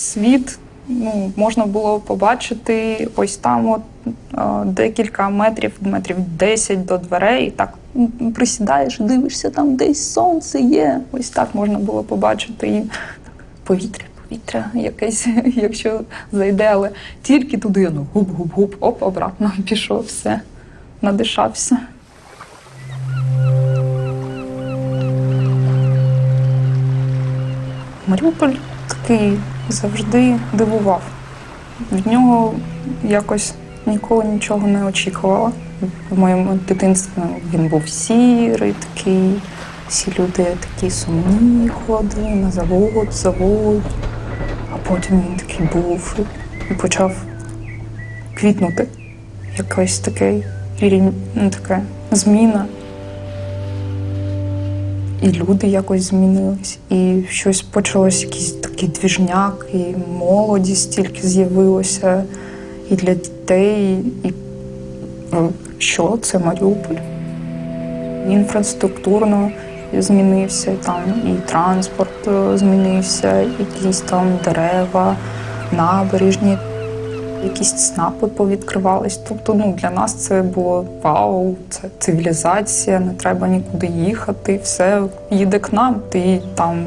Світ ну, можна було побачити ось там, от е, декілька метрів, метрів 10 до дверей. І так присідаєш, дивишся, там десь сонце є. Ось так можна було побачити і так, повітря, повітря якесь, якщо зайде, але тільки туди, ну гуп-гуп-гуп, оп, обратно пішов, все, надишався. Маріуполь такий завжди дивував. Від нього якось ніколи нічого не очікувала. В моєму дитинстві він був сірий, такий, всі люди такі сумні ходили на завод, завод. А потім він такий був і почав квітнути. Якась рівень- ну, така зміна. І люди якось змінились, і щось почалось, якийсь такий двіжняк, і молодість тільки з'явилося і для дітей, і ну, що це Маріуполь. Інфраструктурно змінився, там і транспорт е, змінився, якісь там дерева, набережні, якісь ЦНАПи повідкривались. Тобто, ну для нас це було вау, це цивілізація, не треба нікуди їхати, все їде к нам. Ти там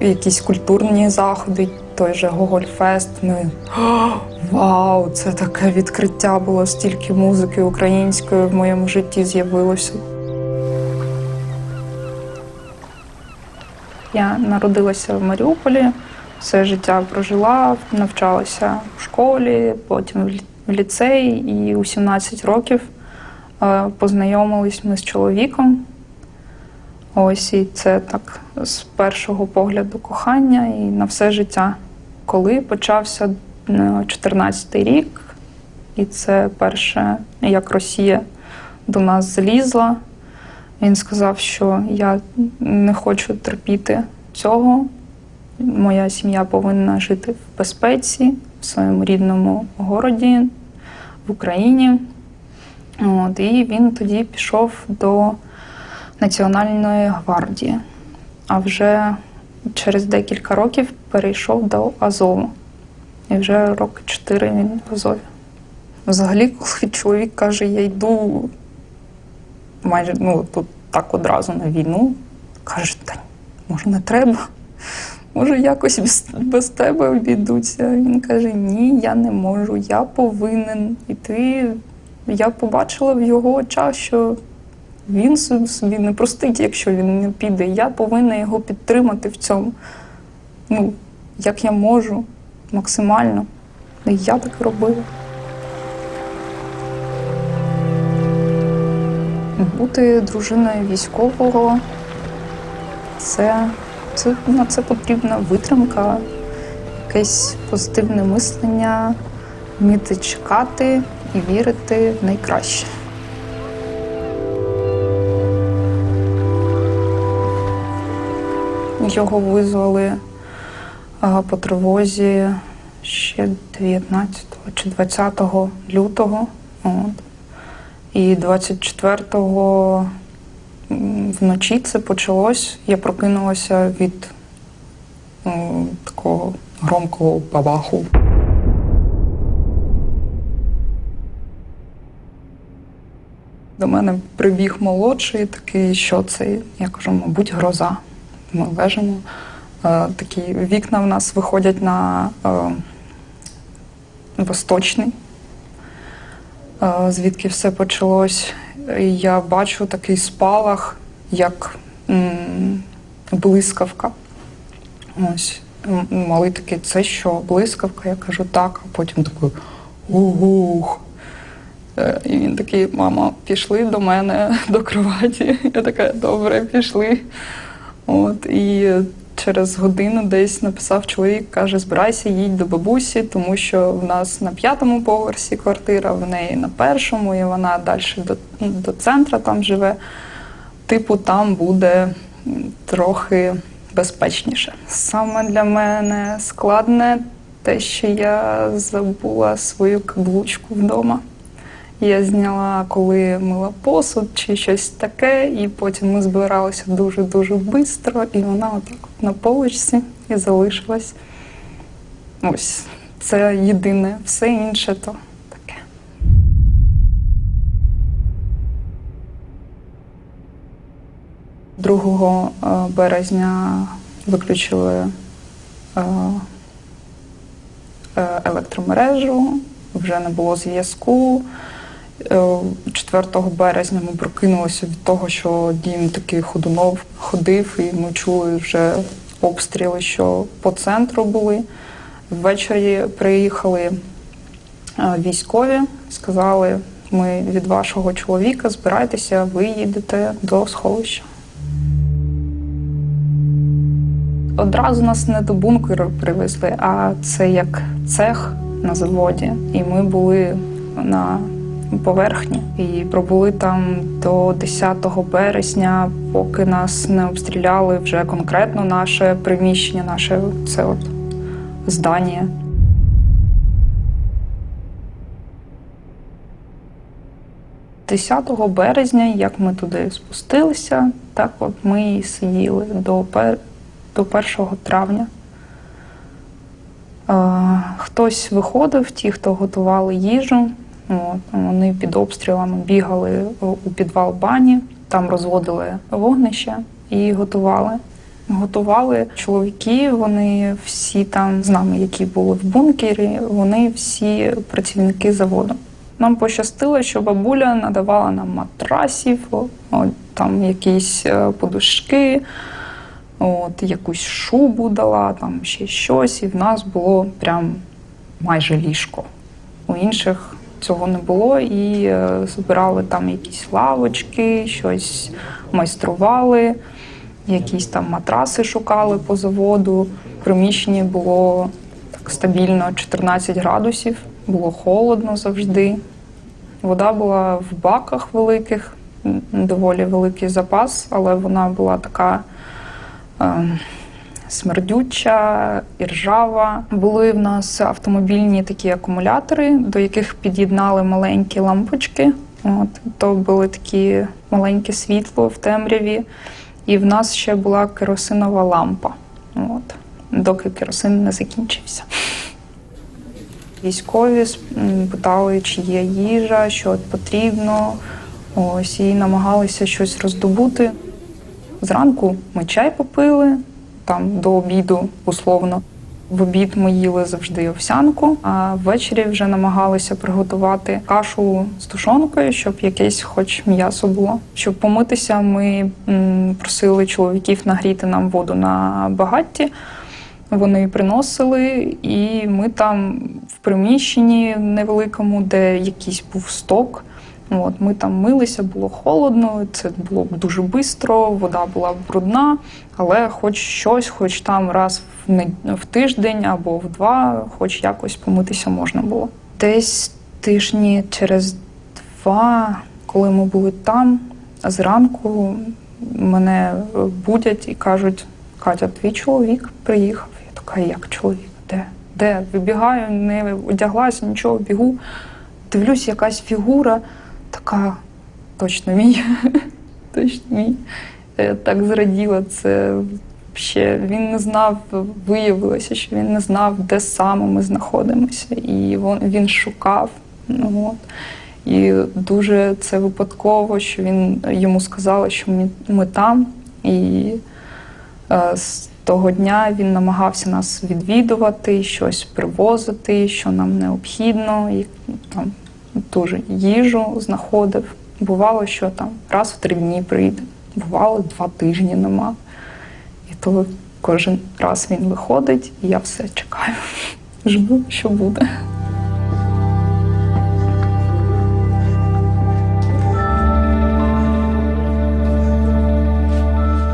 якісь культурні заходи, той же Гогольфест. Ми вау, це таке відкриття було. Стільки музики української в моєму житті з'явилося. Я народилася в Маріуполі, все життя прожила, навчалася в школі, потім в лі- ліцеї, і у 17 років е, познайомились ми з чоловіком. Ось і це так з першого погляду кохання і на все життя. Коли почався 14-й рік, і це перше, як Росія до нас залізла. Він сказав, що я не хочу терпіти цього. Моя сім'я повинна жити в безпеці в своєму рідному городі, в Україні. От, і він тоді пішов до Національної гвардії. А вже через декілька років перейшов до Азову. І вже роки чотири він в Азові. Взагалі, коли чоловік каже, я йду майже ну, тут так одразу на війну, каже, та може не треба. Може, якось без, без тебе обійдуться. Він каже: Ні, я не можу, я повинен. І ти я побачила в його очах, що він собі не простить, якщо він не піде. Я повинна його підтримати в цьому. Ну, як я можу, максимально. І я так робила. Бути дружиною військового це, це на це потрібна витримка, якесь позитивне мислення, вміти чекати і вірити в найкраще. Його визвали по тривозі ще 19 чи 20 лютого. От. І 24-го м, вночі це почалось. Я прокинулася від м, такого громкого бабаху. До мене прибіг молодший, такий, що це? Я кажу, мабуть, гроза. Ми лежимо. Е, такі вікна в нас виходять на е, восточний, е, звідки все почалось. І Я бачу такий спалах, як блискавка. Ось малий такий, це що, блискавка? Я кажу, так, а потім такий ух. Е, І він такий, мама, пішли до мене до кроваті. Я така, добре, пішли. От, і через годину десь написав чоловік, каже, збирайся, їдь до бабусі, тому що в нас на п'ятому поверсі квартира, в неї на першому, і вона далі до, до центра там живе. Типу, там буде трохи безпечніше. Саме для мене складне те, що я забула свою каблучку вдома. Я зняла, коли мила посуд чи щось таке, і потім ми збиралися дуже-дуже швидко, і вона отак от на полочці і залишилась. Ось це єдине, все інше то таке. Другого е, березня виключили е, е, електромережу, вже не було зв'язку. Е, 4 березня ми прокинулися від того, що дім такий ходунов ходив, і ми чули вже обстріли, що по центру були. Ввечері приїхали військові, сказали, ми від вашого чоловіка збирайтеся, ви їдете до сховища. Одразу нас не до бункеру привезли, а це як цех на заводі. І ми були на поверхні і пробули там до 10 березня, поки нас не обстріляли вже конкретно наше приміщення, наше це от здання. – 10 березня, як ми туди спустилися, так от ми і сиділи до. До 1 травня. Е, Хтось виходив, ті, хто готували їжу. От, вони під обстрілами бігали у підвал бані, там розводили вогнище і готували. Готували чоловіки, вони всі там з нами, які були в бункері, вони всі працівники заводу. Нам пощастило, що бабуля надавала нам матрасів, о, о, там якісь е, подушки, от, якусь шубу дала, там ще щось, і в нас було прям майже ліжко. У інших цього не було, і е, збирали там якісь лавочки, щось майстрували, якісь там матраси шукали по заводу. В приміщенні було так стабільно 14 градусів, було холодно завжди. Вода була в баках великих, доволі великий запас, але вона була така смердюча, іржава. Були в нас автомобільні такі акумулятори, до яких під'єднали маленькі лампочки. От, то були такі маленьке світло в темряві. І в нас ще була керосинова лампа, от, доки керосин не закінчився. Військові питали, чи є їжа, що потрібно. Ось і намагалися щось роздобути. Зранку ми чай попили, там до обіду, условно. В обід ми їли завжди овсянку, а ввечері вже намагалися приготувати кашу з тушонкою, щоб якесь хоч м'ясо було. Щоб помитися, ми просили чоловіків нагріти нам воду на багатті. Вони приносили, і ми там в приміщенні невеликому, де якийсь був сток. От, ми там милися, було холодно, це було дуже швидко, вода була брудна, але хоч щось, хоч там раз в, не- в тиждень або в два, хоч якось помитися можна було. Десь тижні через два, коли ми були там, зранку мене будять і кажуть: Катя, твій чоловік приїхав. Я така, як чоловік? Де? Де? Вибігаю, не одяглася, нічого, бігу. Дивлюсь, якась фігура, така точно мій. точно мій. Я так зраділа це. Ще він не знав, виявилося, що він не знав, де саме ми знаходимося. І він шукав. Ну, от. І дуже це випадково, що він йому сказали, що ми, ми там. І е, з того дня він намагався нас відвідувати, щось привозити, що нам необхідно, і там дуже їжу знаходив. Бувало, що там раз в три дні прийде, бувало два тижні нема. І то кожен раз він виходить, і я все чекаю. Жду, що буде.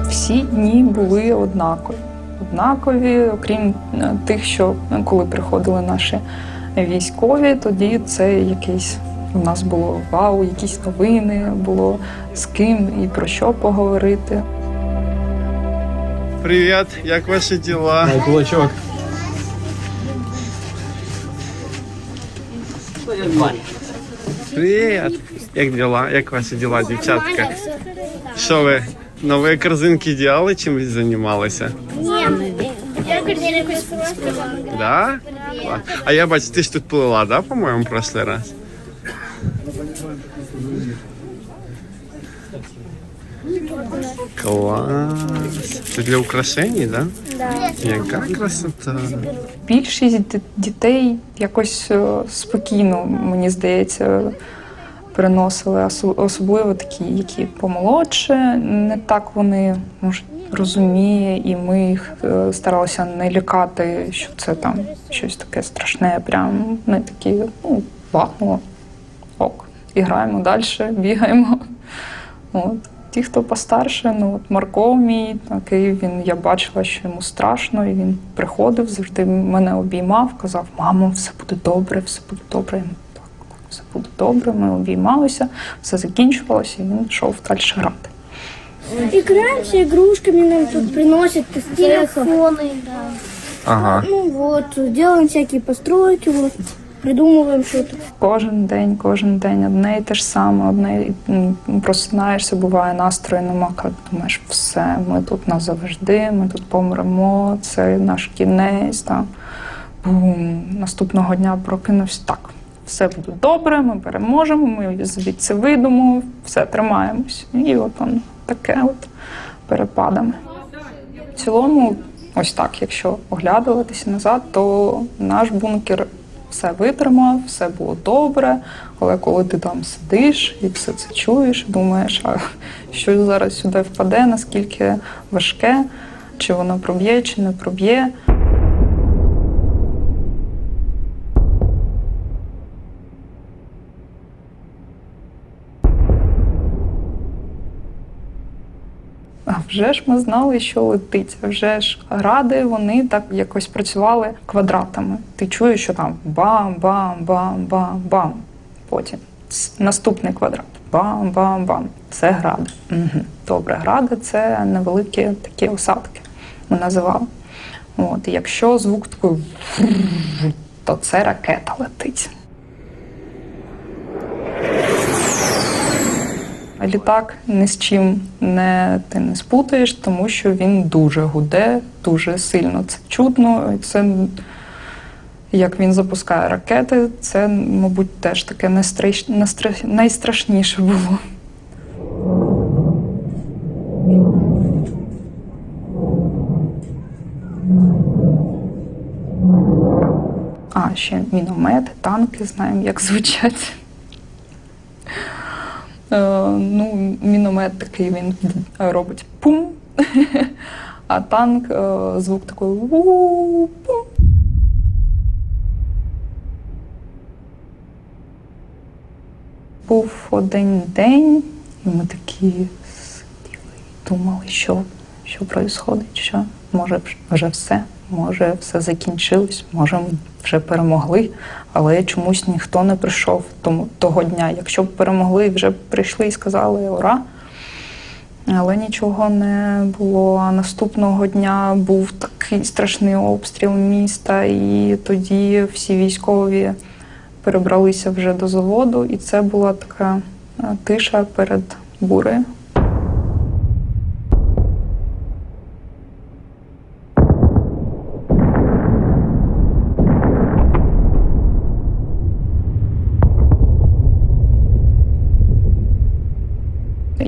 Всі дні були однакові. Однакові, окрім е, тих, що е, коли приходили наші військові, тоді це якийсь у нас було вау, якісь новини, було з ким і про що поговорити. Привет, як ваші діла? Дай кулачок. Привіт! Як діла? Як ваші діла, дівчатка? Що ви нові корзинки діяли, чимось займалися? Ні, я корзинку. Да? Клас. А я бачу, ти ж тут плила, да, по-моєму, прошлий раз? Клас. Це для украшень, да? Да. Яка красота. Більшість ді- дітей якось е, спокійно, мені здається, переносили, Осо- особливо такі, які помолодше. Не так вони може розуміє, і ми їх е, старалися не лякати, що це там щось таке страшне. Прям не такі, ну, бахнуло. Ок. І граємо далі, бігаємо. От. Ті, хто постарше, ну от Марко мій, такий він, я бачила, що йому страшно, і він приходив, завжди мене обіймав, казав: мамо, все буде добре, все буде добре. Так, так, все буде добре. Ми обіймалися, все закінчувалося, і він йшов далі грати. Играемся игрушками, нам тут приносят телефоны, да. Ага. Ну вот, делаем всякие постройки, вот, придумываем что-то. Кожен день, кожен день одне і те ж саме, одне і, просинаєшся, буває настрою нема, як думаєш, все, ми тут назавжди, ми тут помремо, це наш кінець. Там. Бум. Наступного дня прокинувся так. Все буде добре, ми переможемо, ми звідси вийдемо, все тримаємось. І от он таке от перепадами. В цілому, ось так, якщо оглядуватися назад, то наш бункер все витримав, все було добре. Але коли ти там сидиш і все це чуєш, думаєш, а що зараз сюди впаде, наскільки важке, чи воно проб'є, чи не проб'є. А вже ж ми знали, що летить. Вже ж гради вони так якось працювали квадратами. Ти чуєш, що там бам-бам-бам-бам-бам. Потім наступний квадрат. Бам-бам-бам. Це гради. Угу. Добре, гради це невеликі такі осадки. Ми називали. От, якщо звук такий, то це ракета летить. А Літак ні з чим не ти не спутаєш, тому що він дуже гуде, дуже сильно. Це чутно. Це як він запускає ракети, це, мабуть, теж таке найстраш... найстраш... найстрашніше було. А, ще міномети, танки, знаємо, як звучать. Е, ну, міномет такий він робить пум, а танк е, звук такий у-пум. Був один день, і ми такі сиділи і думали, що, що відбувається, що може вже все, може все закінчилось, може ми вже перемогли, але чомусь ніхто не прийшов тому, того дня. Якщо б перемогли, вже прийшли і сказали ура. Але нічого не було. А наступного дня був такий страшний обстріл міста, і тоді всі військові перебралися вже до заводу, і це була така е, тиша перед бурею.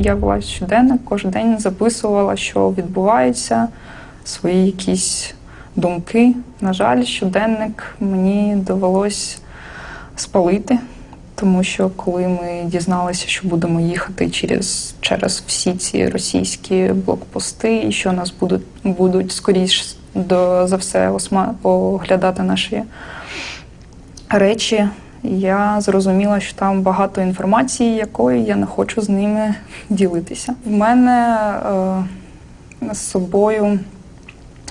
Я вела щоденник, кожен день записувала, що відбувається, свої якісь думки. На жаль, щоденник мені довелось спалити, тому що коли ми дізналися, що будемо їхати через, через всі ці російські блокпости, і що нас будуть, будуть скоріш до, за все осма, оглядати наші речі, я зрозуміла, що там багато інформації, якої я не хочу з ними ділитися. У мене е, з собою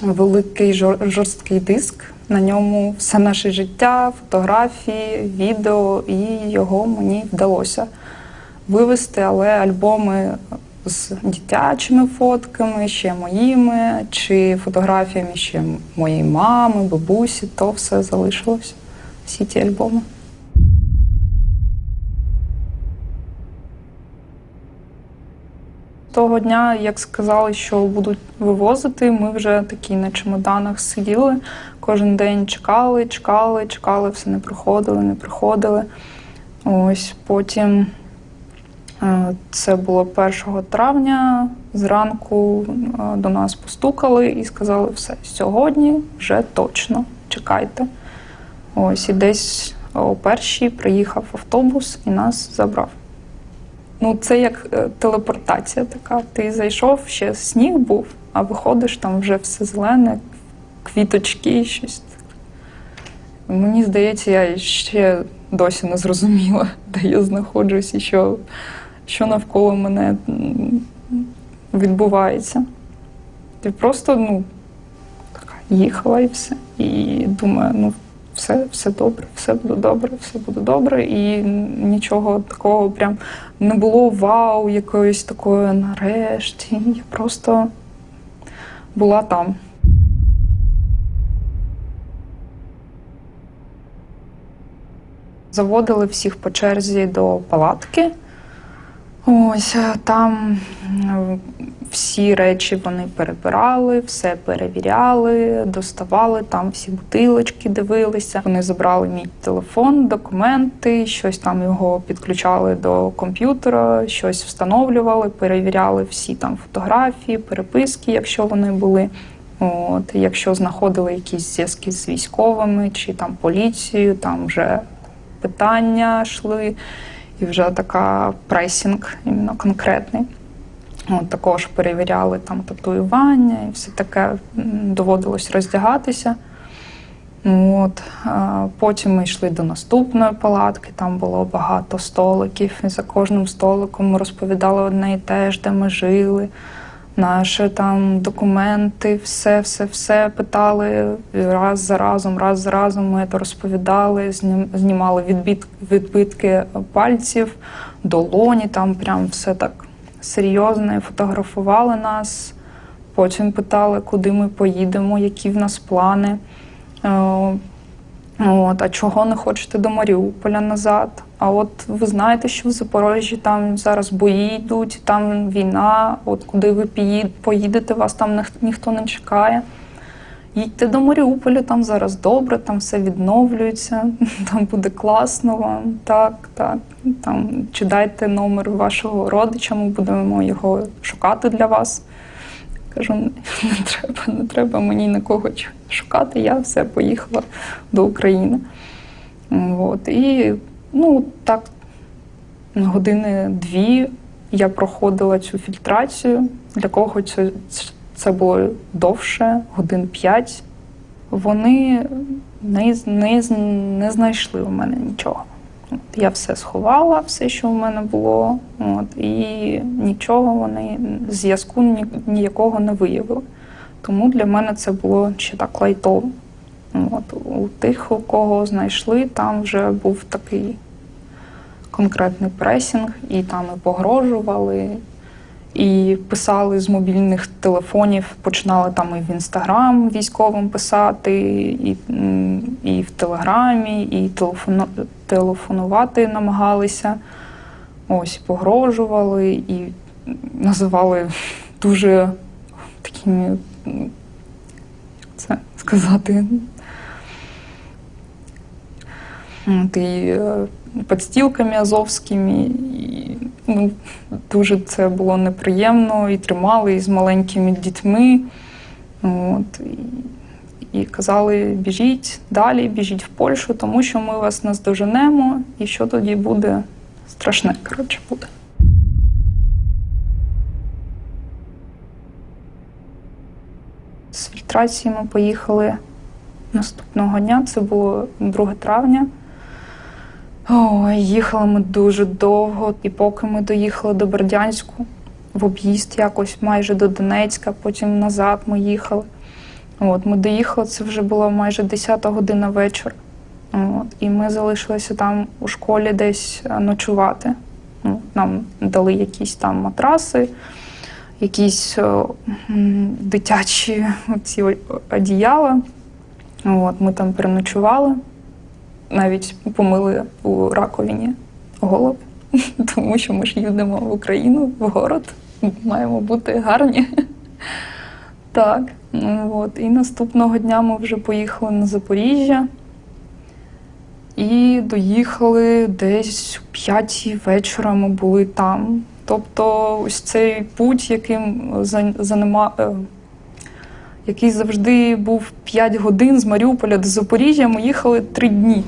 великий жор- жорсткий диск. На ньому все наше життя, фотографії, відео, і його мені вдалося вивести, але альбоми з дитячими фотками, ще моїми, чи фотографіями ще моєї мами, бабусі, то все залишилось. Всі ті альбоми. Того дня, як сказали, що будуть вивозити, ми вже такі на чемоданах сиділи, Кожен день чекали, чекали, чекали, все не приходили, не приходили. Ось потім е, це було 1 травня. Зранку е, до нас постукали і сказали, все, сьогодні вже точно чекайте. Ось і десь о першій приїхав автобус і нас забрав. Ну, це як е, телепортація така. Ти зайшов, ще сніг був, а виходиш, там вже все зелене, квіточки, щось. Мені здається, я ще досі не зрозуміла, де я знаходжусь і що, що навколо мене відбувається. Я просто ну, така, їхала і все. І думаю, ну все, все добре, все буде добре, все буде добре. І нічого такого прям не було вау, якоїсь такої нарешті. Я просто була там. Заводили всіх по черзі до палатки. Ось е, там е, всі речі вони перебирали, все перевіряли, доставали там всі бутилочки, дивилися. Вони забрали мій телефон, документи, щось там його підключали до комп'ютера, щось встановлювали, перевіряли всі там фотографії, переписки, якщо вони були. От, якщо знаходили якісь зв'язки з військовими чи там поліцією, там вже питання йшли, і вже така пресінг іменно конкретний. От, також перевіряли там татуювання і все таке доводилось роздягатися. От, потім ми йшли до наступної палатки, там було багато столиків, і за кожним столиком ми розповідали одне і те ж, де ми жили, наші там документи, все, все, все питали раз за разом, раз за разом ми це розповідали, знім- знімали відбит, відбитки пальців, долоні, там прям все так серйозно і фотографували нас. Потім питали, куди ми поїдемо, які в нас плани. Е, От, а чого не хочете до Маріуполя назад? А от ви знаєте, що в Запоріжжі там зараз бої йдуть, там війна. От куди ви поїдете, вас там ніх- ніхто не чекає. Їдьте до Маріуполя, там зараз добре, там все відновлюється, там буде класно вам. Так, так. Там чи дайте номер вашого родича, ми будемо його шукати для вас. Кажу, не, треба, не треба мені нікого ч- шукати. Я все поїхала до України. От. І ну, так, години дві я проходила цю фільтрацію. Для кого це, це було довше, годин п'ять. Вони не, не, не знайшли у мене нічого. От, я все сховала, все, що у мене було, от, і нічого вони зв'язку ні, ніякого не виявили. Тому для мене це було ще так лайтово. От, у тих, у кого знайшли, там вже був такий конкретний пресінг, і там і погрожували, і писали з мобільних телефонів, починали там і в інстаграм військовим писати, і, і в Телеграмі, і телефону, телефонувати намагалися. Ось погрожували і називали дуже такими, як це сказати, От, і е, підстілками азовськими. І, дуже це було неприємно, і тримали і з маленькими дітьми. От, і казали, біжіть далі, біжіть в Польщу, тому що ми вас наздоженемо, і що тоді буде страшне, коротше, буде. З фільтрації ми поїхали наступного дня, це було 2 травня. Ой, їхали ми дуже довго, і поки ми доїхали до Бердянську, в об'їзд якось майже до Донецька, потім назад ми їхали. От, ми доїхали, це вже була майже 10 година вечора. От, і ми залишилися там у школі десь е, ночувати. Ну, нам дали якісь там матраси, якісь о, дитячі ці одіяла. От, ми там переночували навіть помили у раковині голову, тому що ми ж їдемо в Україну, в город, маємо бути гарні. Так. Ну, от. І наступного дня ми вже поїхали на Запоріжжя. І доїхали десь о п'ятій вечора ми були там. Тобто, ось цей путь, яким за- занима, е, який завжди був 5 годин з Маріуполя до Запоріжжя, ми їхали 3 дні.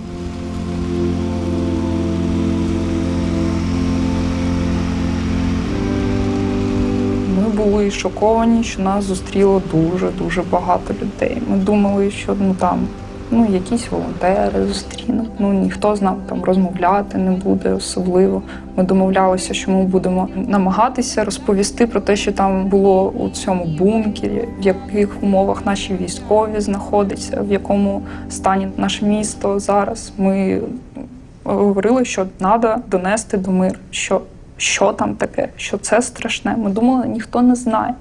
Були шоковані, що нас зустріло дуже дуже багато людей. Ми думали, що ну там ну якісь волонтери зустрінуть. Ну ніхто з нами там розмовляти не буде особливо. Ми домовлялися, що ми будемо намагатися розповісти про те, що там було у цьому бункері, в яких умовах наші військові знаходяться, в якому стані наше місто зараз. Ми говорили, що треба донести до миру, що, що там таке, що це страшне. Ми думали, ніхто не знає.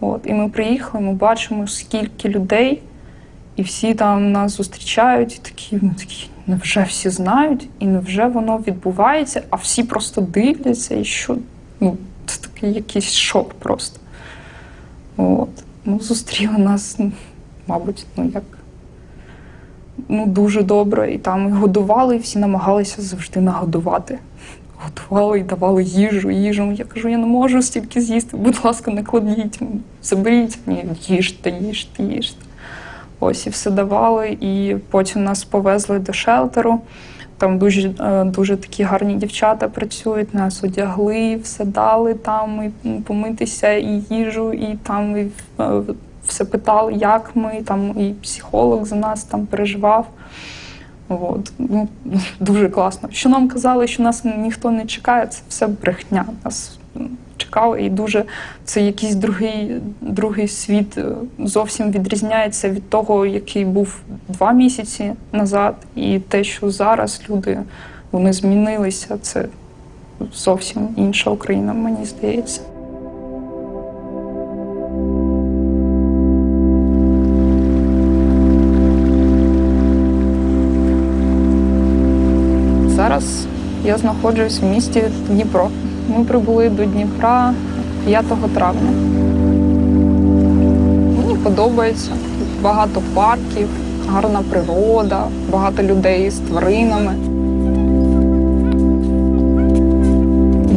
От, і ми приїхали, ми бачимо, скільки людей, і всі там нас зустрічають, і такі, ми такі, невже всі знають, і невже воно відбувається, а всі просто дивляться, і що ну, це такий якийсь шок просто. От. Ну, зустріли нас, ну, мабуть, ну як ну, дуже добре. І там і годували, і всі намагалися завжди нагодувати. Готували і давали їжу, їжу. Я кажу, я не можу стільки з'їсти. Будь ласка, не кладіть, заберіть мені, їжте, їжте, їжте. Ось і все давали. І потім нас повезли до шелтеру. Там дуже, е, дуже такі гарні дівчата працюють, нас одягли, все дали там, і помитися, і їжу, і там і, е, все питали, як ми, там і психолог за нас там переживав. От. Ну, дуже класно. Що нам казали, що нас ніхто не чекає, це все брехня. Нас чекали, і дуже це якийсь другий, другий світ е, зовсім відрізняється від того, який був два місяці назад, і те, що зараз люди вони змінилися. Це зовсім інша Україна, мені здається. Я знаходжусь в місті Дніпро. Ми прибули до Дніпра 5 травня. Мені подобається багато парків, гарна природа, багато людей з тваринами.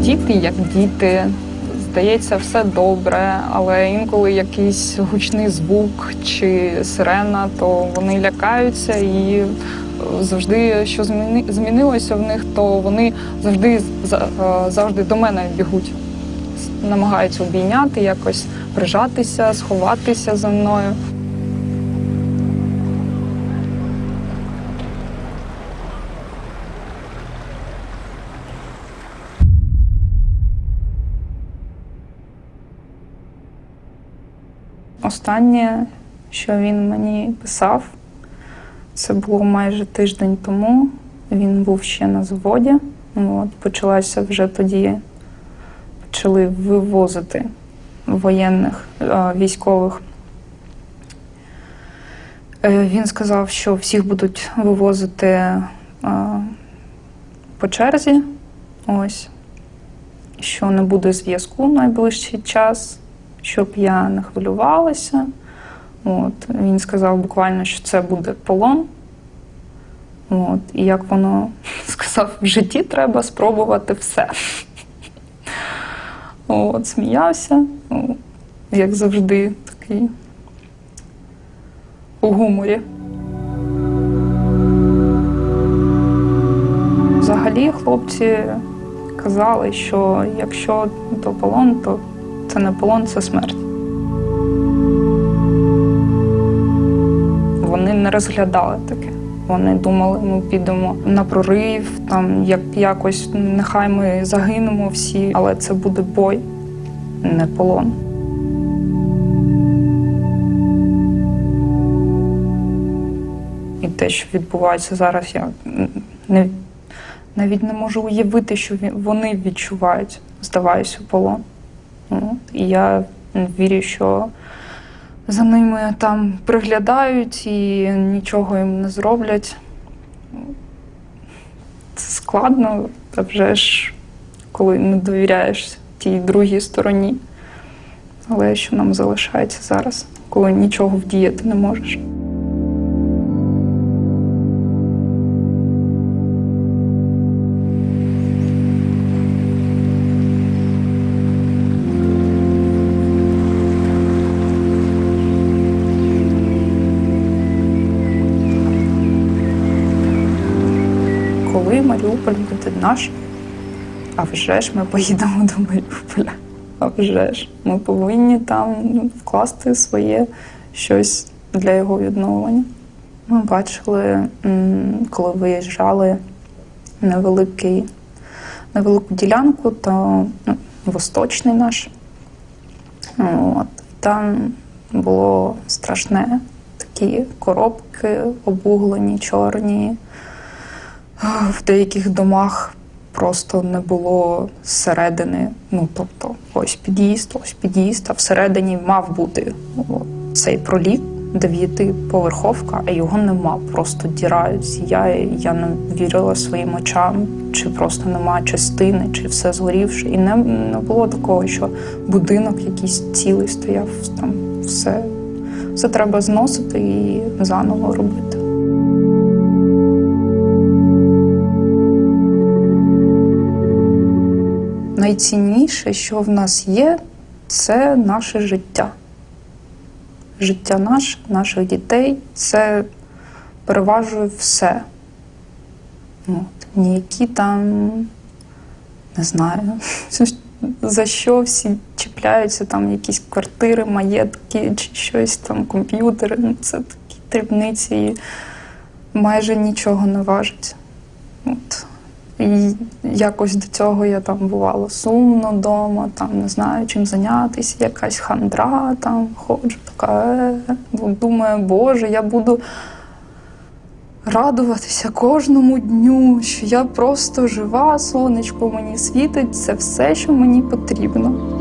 Діти як діти. Здається, все добре, але інколи якийсь гучний звук чи сирена, то вони лякаються і е, завжди, що зміни- змінилося в них, то вони завжди за- е, завжди до мене бігуть, намагаються обійняти, якось прижатися, сховатися за мною. Останнє, що він мені писав, це було майже тиждень тому. Він був ще на заводі. От, почалася вже тоді, почали вивозити воєнних е, військових. Е, Він сказав, що всіх будуть вивозити е, по черзі. Ось, що не буде зв'язку в найближчий час, щоб я не хвилювалася. От, він сказав буквально, що це буде полон. От, і як воно сказав, в житті треба спробувати все. От, сміявся, ну, як завжди, такий у гуморі. Взагалі, хлопці казали, що якщо то полон, то це не полон, це смерть. Вони не розглядали таке. Вони думали, ми підемо на прорив, там як якось нехай ми загинемо всі, але це буде бой, не полон. І те, що відбувається зараз, я не, навіть не можу уявити, що вони відчувають, здаваюся, полон. І я вірю, що за ними там приглядають і нічого їм не зроблять. Це складно, а вже ж коли не довіряєш тій другій стороні. Але що нам залишається зараз, коли нічого вдіяти не можеш? Коли Маріуполь буде наш, а вже ж ми поїдемо до Маріуполя. А вже ж ми повинні там ну, вкласти своє щось для його відновлення. Ми бачили, коли виїжджали невеликий, невелику ділянку, то ну, восточний наш. От, там було страшне. Такі коробки обуглені, чорні. В деяких домах просто не було зсередини. Ну, тобто, ось під'їзд, ось під'їзд, а всередині мав бути цей проліт, дев'ятиповерховка, а його нема. Просто діра зіяє. Я не вірила своїм очам, чи просто нема частини, чи все згорівше. І не, не було такого, що будинок якийсь цілий стояв, там все, все треба зносити і заново робити. Найцінніше, що в нас є, це наше життя. Життя наше, наших дітей це переважує все. От. Ніякі там, не знаю, за що всі чіпляються, там якісь квартири, маєтки чи щось там, комп'ютери. Ну, Це такі дрібниці і майже нічого не важить. От. І якось до цього я там бувала сумно вдома, там не знаю, чим зайнятися, якась хандра там ходжу, така е, ну, думаю, Боже, я буду радуватися кожному дню, що я просто жива, сонечко мені світить, це все, що мені потрібно.